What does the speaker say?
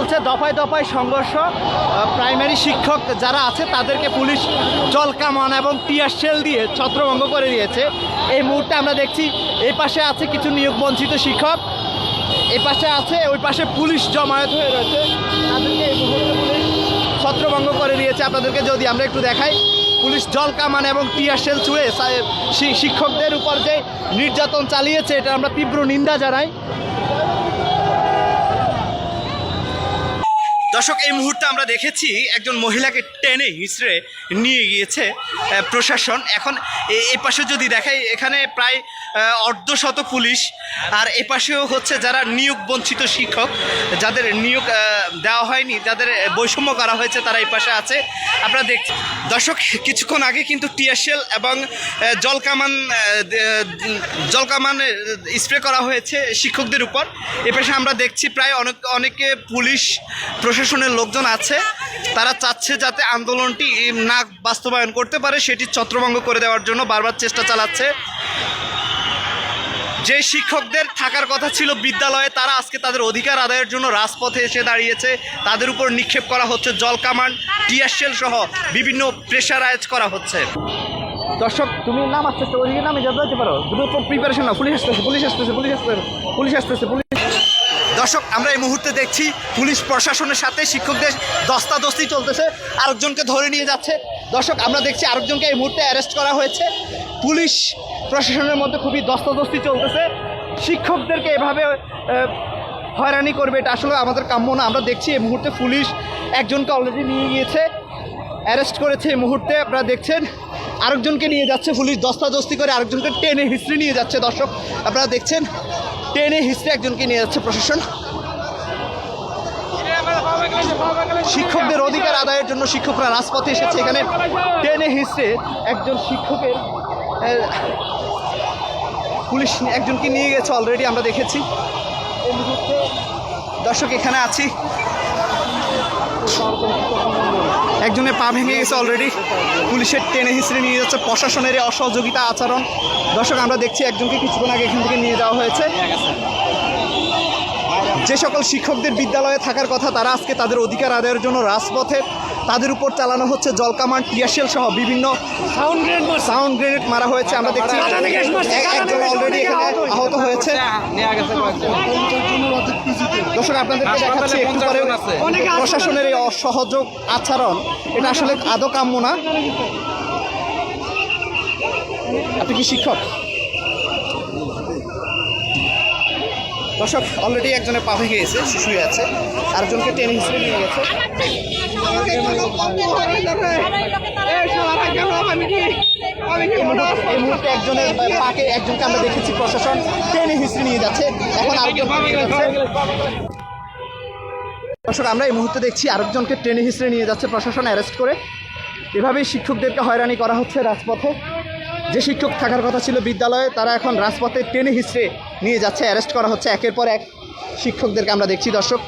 চলছে দফায় দফায় সংঘর্ষ। প্রাইমারি শিক্ষক যারা আছে, তাদেরকে পুলিশ জল কামান এবং টিয়ার শেল দিয়ে ছত্রভঙ্গ করে দিয়েছে। এই মুহূর্তে আমরা দেখছি এই পাশে আছে কিছু নিয়োগ বঞ্চিত শিক্ষক। এই পাশে আছে, ওই পাশে পুলিশ জমায়েত হয়ে রয়েছে। তাদেরকে এই মুহূর্তে পুলিশ ছত্রভঙ্গ করে দিয়েছে। আপনাদেরকে যদি আমরা একটু দেখাই, পুলিশ জল কামান এবং টিয়ার শেল ছুঁড়ে শিক্ষকদের উপর যে নির্যাতন চালিয়েছে, এটা আমরা তীব্র নিন্দা জানাই। দর্শক, এই মুহূর্তে আমরা দেখেছি একজন মহিলাকে টেনে হিঁচড়ে নিয়ে গিয়েছে প্রশাসন। এখন এই পাশে যদি দেখাই, এখানে প্রায় অর্ধশত পুলিশ। আর এ পাশেও হচ্ছে যারা নিয়োগ বঞ্চিত শিক্ষক, যাদের নিয়োগ দেওয়া হয়নি, যাদের বৈষম্য করা হয়েছে তারা এই পাশে আছে। আপনারা দেখ, দর্শক, কিছুক্ষণ আগে কিন্তু টিয়ারশেল এবং জলকামান জলকামান স্প্রে করা হয়েছে শিক্ষকদের উপর। এ পাশে আমরা দেখছি প্রায় অনেক, অনেকে পুলিশ, প্রশাসনের লোকজন আছে। তারা চাচ্ছে যাতে আন্দোলনটি না বাস্তবায়ন করতে পারে, সেটি ছত্রভঙ্গ করে দেওয়ার জন্য বারবার চেষ্টা চালাচ্ছে। যে শিক্ষকদের থাকার কথা ছিল বিদ্যালয়ে তারা আজকে তাদের অধিকার আদায়ের জন্য রাজপথে এসে দাঁড়িয়েছে। তাদের উপর নিক্ষেপ করা হচ্ছে জল কামান টিয়ারশেল সহ বিভিন্ন প্রেশারাইজ করা হচ্ছে। দর্শক তুমি নাম আসতেছে ওইদিকে নামে যেতে পারো। দুটো প্রিপারেশন নাও পুলিশ আসতেছে পুলিশ আসতেছে পুলিশ আসতেছে পুলিশ আসতেছে পুলিশ দর্শক আমরা এই মুহূর্তে দেখছি পুলিশ প্রশাসনের সাথে শিক্ষকদের দস্তাদস্তি চলতেছে। আরেকজনকে ধরে নিয়ে যাচ্ছে। দর্শক, আমরা দেখছি আরেকজনকে এই মুহূর্তে অ্যারেস্ট করা হয়েছে। পুলিশ প্রশাসনের মধ্যে খুবই দস্তাদস্তি চলতেছে। শিক্ষকদেরকে এভাবে হয়রানি করবে, এটা আসলে আমাদের কাম্য না। আমরা দেখছি এই মুহূর্তে পুলিশ একজনকে অলরেডি নিয়ে গিয়েছে। অ্যারেস্ট করেছে এই মুহূর্তে, আপনারা দেখছেন। আরেকজনকে নিয়ে যাচ্ছে পুলিশ, দস্তাদস্তি করে আরেকজনকে টেনে হিস্ট্রি নিয়ে যাচ্ছে দর্শক, আপনারা দেখছেন। টেনে হিস্ট্রি একজনকে নিয়ে যাচ্ছে প্রশাসন। শিক্ষকদের অধিকার আদায়ের জন্য শিক্ষকরা রাজপথে এসেছে। এখানে টেনে হিস্ট্রে একজন শিক্ষকের পুলিশ একজনকে নিয়ে গেছে অলরেডি আমরা দেখেছি। দর্শক, এখানে আছি। একজনের পা ভেঙে গেছে অলরেডি পুলিশের টেনে হিসেবে নিয়ে যাচ্ছে। প্রশাসনের অসহযোগিতা আচরণ। দর্শক, আমরা দেখছি একজনকে কিছুক্ষণ আগে এখান থেকে নিয়ে যাওয়া হয়েছে। যে সকল শিক্ষকদের বিদ্যালয়ে থাকার কথা তারা আজকে তাদের অধিকার আদায়ের জন্য রাজপথে তাদের উপর চালানো হচ্ছে জলকামান টিয়ারশেল সহ বিভিন্ন সাউন্ড গ্রেনেড সাউন্ড গ্রেনেড মারা হয়েছে। আমরা দেখছি একজন অলরেডি এখানে আহত হয়েছে। দর্শক আপনাদেরকে দেখাচ্ছি একটু পরে প্রশাসনের এই অসহযোগ আচরণ এটা আসলে আদৌ কাম্য না? আপনি কি শিক্ষক? দর্শক অলরেডি একজনের পা ভেঙে গেছে, শুয়ে আছে। আরেকজনকে টেনে হিসেবে নিয়ে গেছে। মুহূর্তে একজনের পাকে আমরা দেখেছি প্রশাসন, টেনে নিয়ে যাচ্ছে। দর্শক, আমরা এই মুহূর্তে দেখছি আরেকজনকে ট্রেনে হিসেবে নিয়ে যাচ্ছে প্রশাসন, অ্যারেস্ট করে। এভাবেই শিক্ষকদেরকে হয়রানি করা হচ্ছে রাজপথে। যে শিক্ষক থাকার কথা ছিল বিদ্যালয়ে, তারা এখন রাজপথে টেনে হিসড়ে নিয়ে যাচ্ছে, অ্যারেস্ট করা হচ্ছে। একের পর এক শিক্ষকদেরকে আমরা দেখছি। দর্শক